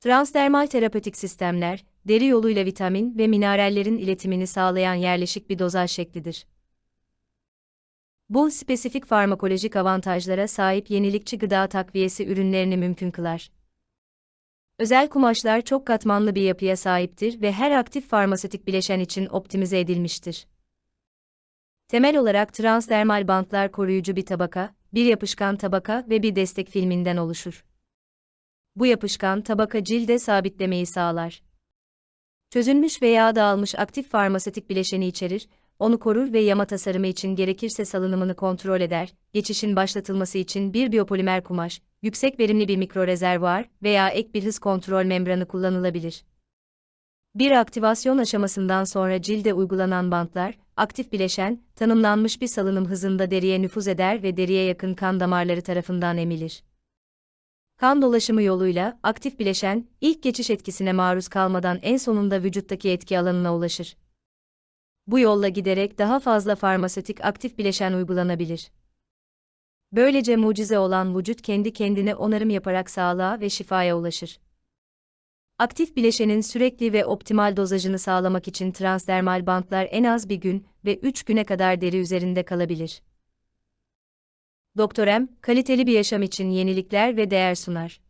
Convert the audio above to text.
Transdermal terapötik sistemler, deri yoluyla vitamin ve minerallerin iletimini sağlayan yerleşik bir dozaj şeklidir. Bu spesifik farmakolojik avantajlara sahip yenilikçi gıda takviyesi ürünlerini mümkün kılar. Özel kumaşlar çok katmanlı bir yapıya sahiptir ve her aktif farmasötik bileşen için optimize edilmiştir. Temel olarak transdermal bantlar koruyucu bir tabaka, bir yapışkan tabaka ve bir destek filminden oluşur. Bu yapışkan tabaka cilde sabitlemeyi sağlar. Çözülmüş veya dağılmış aktif farmasötik bileşeni içerir, onu korur ve yama tasarımı için gerekirse salınımını kontrol eder, geçişin başlatılması için bir biyopolimer kumaş, yüksek verimli bir mikrorezervuar veya ek bir hız kontrol membranı kullanılabilir. Bir aktivasyon aşamasından sonra cilde uygulanan bantlar, aktif bileşen, tanımlanmış bir salınım hızında deriye nüfuz eder ve deriye yakın kan damarları tarafından emilir. Kan dolaşımı yoluyla aktif bileşen ilk geçiş etkisine maruz kalmadan en sonunda vücuttaki etki alanına ulaşır. Bu yolla giderek daha fazla farmasötik aktif bileşen uygulanabilir. Böylece mucize olan vücut kendi kendine onarım yaparak sağlığa ve şifaya ulaşır. Aktif bileşenin sürekli ve optimal dozajını sağlamak için transdermal bantlar en az bir gün ve 3 güne kadar deri üzerinde kalabilir. Doktor M, kaliteli bir yaşam için yenilikler ve değer sunar.